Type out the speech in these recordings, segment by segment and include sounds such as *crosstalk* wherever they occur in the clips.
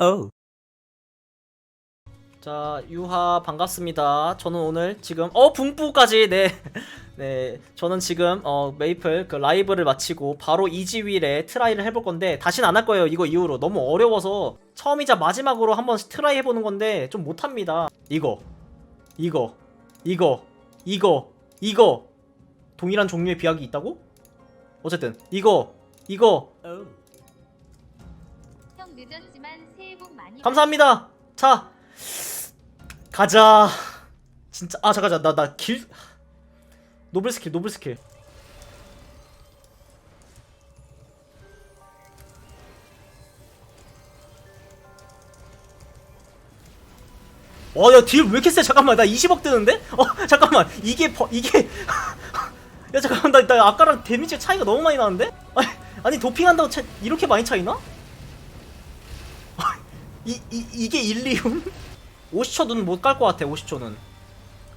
Oh. 자, 유하 반갑습니다. 저는 오늘 지금 어 붕뿌까지 네. *laughs* 네. 저는 지금 어 메이플 그 라이브를 마치고 바로 이지윌에 트라이를 해볼 건데 다시는 안할 거예요. 이거 이후로 너무 어려워서 처음이자 마지막으로 한번 트라이 해보는 건데 좀 못합니다. 이거, 이거, 이거, 이거, 이거 동일한 종류의 비약이 있다고? 어쨌든 이거, 이거 Oh. 새해 복 많이 감사합니다. 자, 가자. 진짜 아 잠깐 나나 길 노블 스킬 노블 스킬. 어, 야, 딜 왜 이렇게 세? 잠깐만, 나 20억 뜨는데? 어, *laughs* 잠깐만, 이게, 버, 이게. *laughs* 야, 잠깐만, 나, 나 아까랑 데미지 차이가 너무 많이 나는데? 아니, 아니 도핑한다고 차, 이렇게 많이 차이나? 이, 이, 이게 일리움? *laughs* 50초는 못 갈 것 같아 50초는.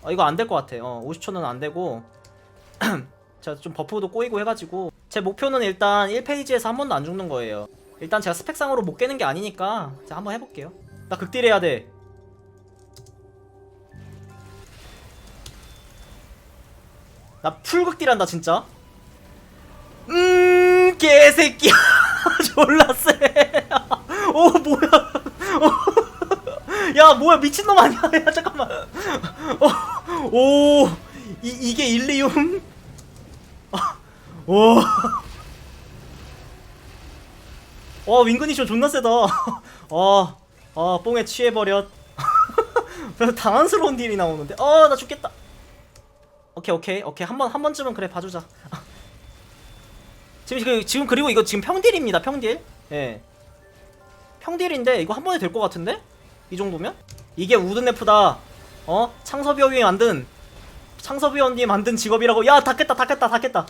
아 이거 안 될 것 같아. 어 50초는 안 되고. *clears throat* 제가 좀 버프도 꼬이고 해가지고. 제 목표는 일단 1페이지에서 한 번도 안 죽는 거예요. 일단 제가 스펙상으로 못 깨는 게 아니니까 자 한번 해볼게요. 나 극딜 해야 돼. 나 풀극딜 한다 진짜? 음 개새끼야. *laughs* 졸라 세오 뭐야 야 뭐야 미친놈 아니야 *laughs* 야 잠깐만 어, 오 이, 이게 일리움 오 와, 윙그니쇼 존나 세다. 아, 아, 뽕에 취해버렸. *laughs* 별로 당황스러운 딜이 나오는데. 아, 나 죽겠다. 오케이, 오케이, 오케이. 한 번, 한 번쯤은 그래, 봐주자. 지금, 그, 지금, 그리고 이거 지금 평딜입니다, 평딜. 예. 평딜인데, 이거 한 번에 될 것 같은데? 이 정도면? 이게 우드네프다. 어? 창섭이형이 만든, 창섭이형이 만든 직업이라고. 야, 다 깼다, 다 깼다, 다 깼다.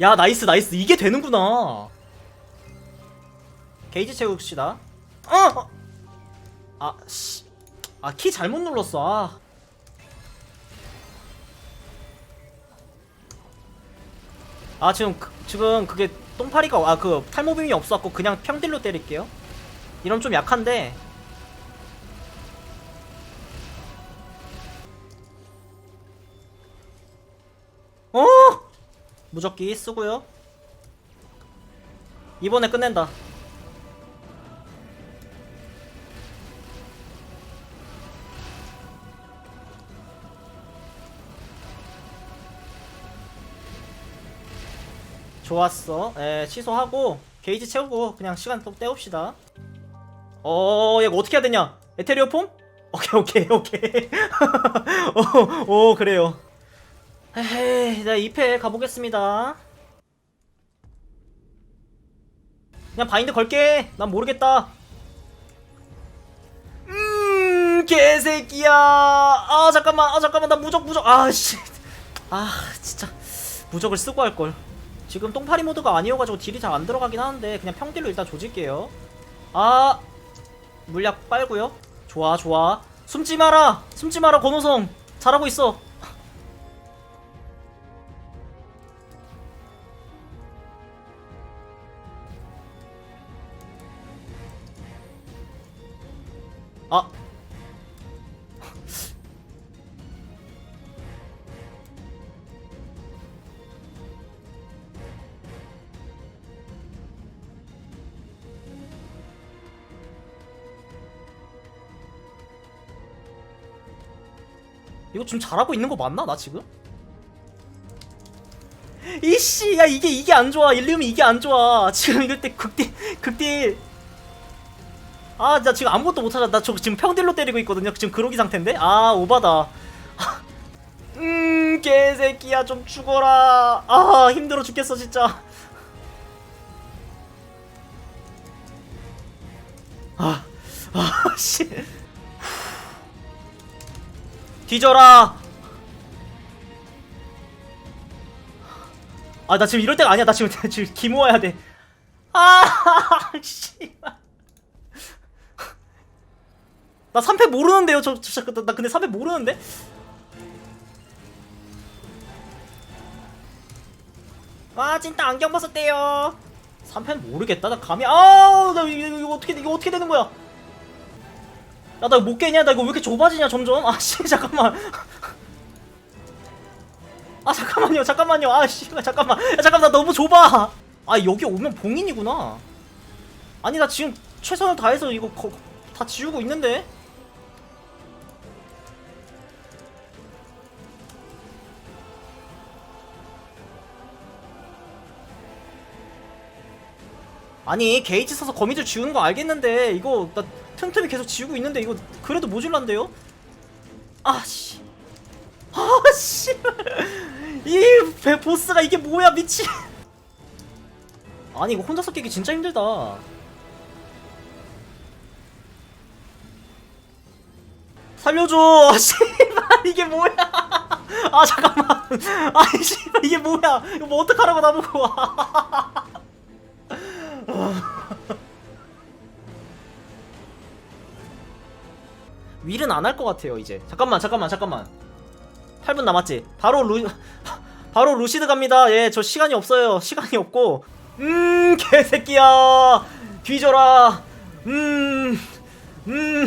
야, 나이스, 나이스. 이게 되는구나. 게이지 채웁시다. 어! 어! 아, 씨. 아, 키 잘못 눌렀어. 아. 아, 지금, 그, 지금 그게 똥파리가, 아, 그, 탈모빙이 없어갖고 그냥 평딜로 때릴게요. 이러면 좀 약한데. 무적기 쓰고요. 이번에 끝낸다. 좋았어. 에, 취소하고 게이지 채우고 그냥 시간 또 때웁시다. 어, 야, 이거 어떻게 해야 되냐? 에테리오 폼? 오케이, 오케이, 오케이. *laughs* 어, 오, 그래요. 에헤이, 나 2패 가보겠습니다. 그냥 바인드 걸게. 난 모르겠다. 음, 개새끼야. 아, 잠깐만, 아, 잠깐만, 나 무적, 무적. 아, 씨. 아, 진짜. 무적을 쓰고 할걸. 지금 똥파리 모드가 아니어가지고 딜이 잘 안 들어가긴 하는데 그냥 평딜로 일단 조질게요 아 물약 빨고요 좋아 좋아 숨지 마라 숨지 마라 권호성 잘하고 있어 아. 이거 지금 잘하고 있는 거 맞나 나 지금? 이씨 야 이게 이게 안 좋아. 일리움이 이게 안 좋아. 지금 이럴 때 극딜 극딜 아 나 지금 아무것도 못하잖아 나 저 지금 평딜로 때리고 있거든요 지금 그러기 상태인데 아 오바다 *laughs* 음 개새끼야 좀 죽어라 아 힘들어 죽겠어 진짜 *laughs* 아 아 씨 뒤져라. 아, 나 지금 이럴 때가 아니야. 나 지금 *laughs* 지금 기 모아야 돼. 아, 씨. 나 3패 모르는데요. 저, 저, 저, 나 근데 3패 모르는데? 아, 진짜 안경 벗었대요. 3패는 모르겠다. 나 감이 아우 나 이거, 이거 어떻게 이거 어떻게 되는 거야? 야나 못 깨냐? 나 이거 왜 이렇게 좁아지냐 점점? 아씨 *laughs* 잠깐만. 아 잠깐만요 잠깐만요 아씨 잠깐만 야, 잠깐 나 너무 좁아. 아 여기 오면 봉인이구나. 아니 나 지금 최선을 다해서 이거 거, 다 지우고 있는데. 아니 게이지 써서 거미줄 지우는 거 알겠는데 이거 나 틈틈이 계속 지우고 있는데 이거 그래도 모질란데요? 아씨. 아씨. *laughs* 이 배- 보스가 이게 뭐야 미친. 아니 이거 혼자서 깨기 진짜 힘들다. 살려줘. 씨발 이게 뭐야. 아 잠깐만. 아이 씨발 이게 뭐야. 이거 뭐 어떡하라고 나보고 *laughs* 윌은 안 할 것 같아요 이제. 잠깐만 잠깐만 잠깐만. 8분 남았지? 바로 루 *laughs* 바로 루시드 갑니다. 예 저 시간이 없어요. 시간이 없고. 음 개새끼야. 뒤져라. 음, 음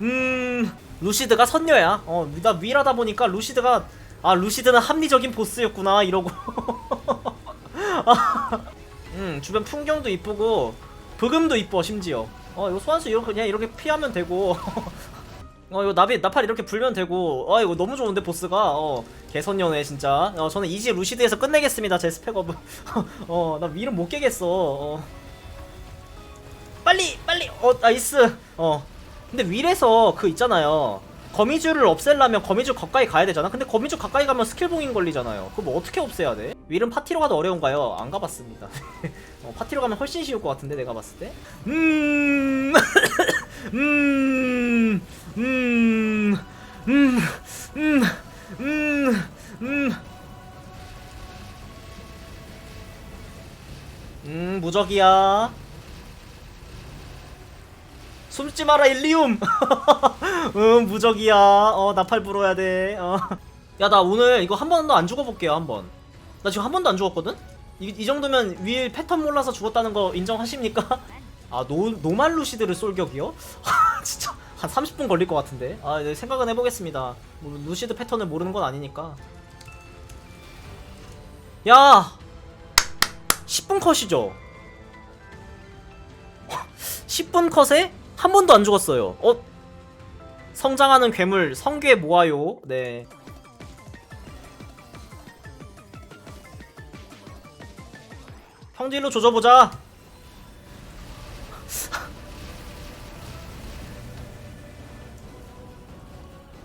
음음. *laughs* 루시드가 선녀야. 어나 윌하다 보니까 루시드가 아 루시드는 합리적인 보스였구나 이러고. *laughs* 음 주변 풍경도 이쁘고 브금도 이뻐 심지어. 어 이거 소환수 이렇게 그냥 이렇게 피하면 되고. *laughs* 어 이거 나비 나팔 이렇게 불면 되고. 어 이거 너무 좋은데 보스가. 어 개선녀네 진짜. 어 저는 이지 루시드에서 끝내겠습니다 제 스펙업은. *laughs* 어나 위를 못 깨겠어. 어. 빨리 빨리! 어 나이스! 어. 근데 윌에서 그 있잖아요 거미줄을 없애려면 거미줄 가까이 가야 되잖아. 근데 거미줄 가까이 가면 스킬봉인 걸리잖아요. 그거 뭐 어떻게 없애야 돼? 윌은 파티로 가도 어려운가요? 안 가봤습니다. *laughs* 어, 파티로 가면 훨씬 쉬울 것 같은데 내가 봤을 때? 음... *coughs* 음... 음... 음... 음... 음... 음... 음... 무적이야 숨지 마라 일리움. *laughs* 음 무적이야. 어 나팔 불어야 돼어야 나 오늘 이거 한 번도 안 죽어볼게요 한번. 나 지금 한 번도 안 죽었거든? 이, 이 정도면 윌 패턴 몰라서 죽었다는 거 인정하십니까? *laughs* 아 노, 노말 루시드를 쏠격이요? *laughs* 진짜. 한 30분 걸릴 것 같은데. 아 네, 생각은 해보겠습니다. 뭐, 루시드 패턴을 모르는 건 아니니까. 야! 10분 컷이죠? 10분 컷에 한 번도 안 죽었어요. 어? 성장하는 괴물 성괴 모아요. 네. 평딜로 조져보자.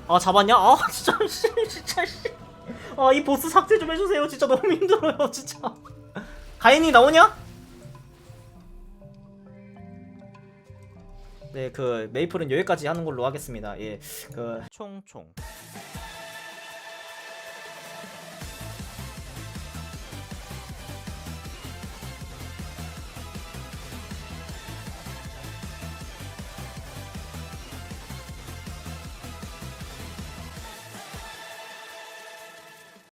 아 잡았냐? 아 *laughs* 진짜 씨 진짜 씨. 아이 보스 삭제 좀 해주세요. 진짜 너무 힘들어요. 진짜. 가인이 나오냐? 네, 그 메이플은 여기까지 하는 걸로 하겠습니다. 예, 그 총총.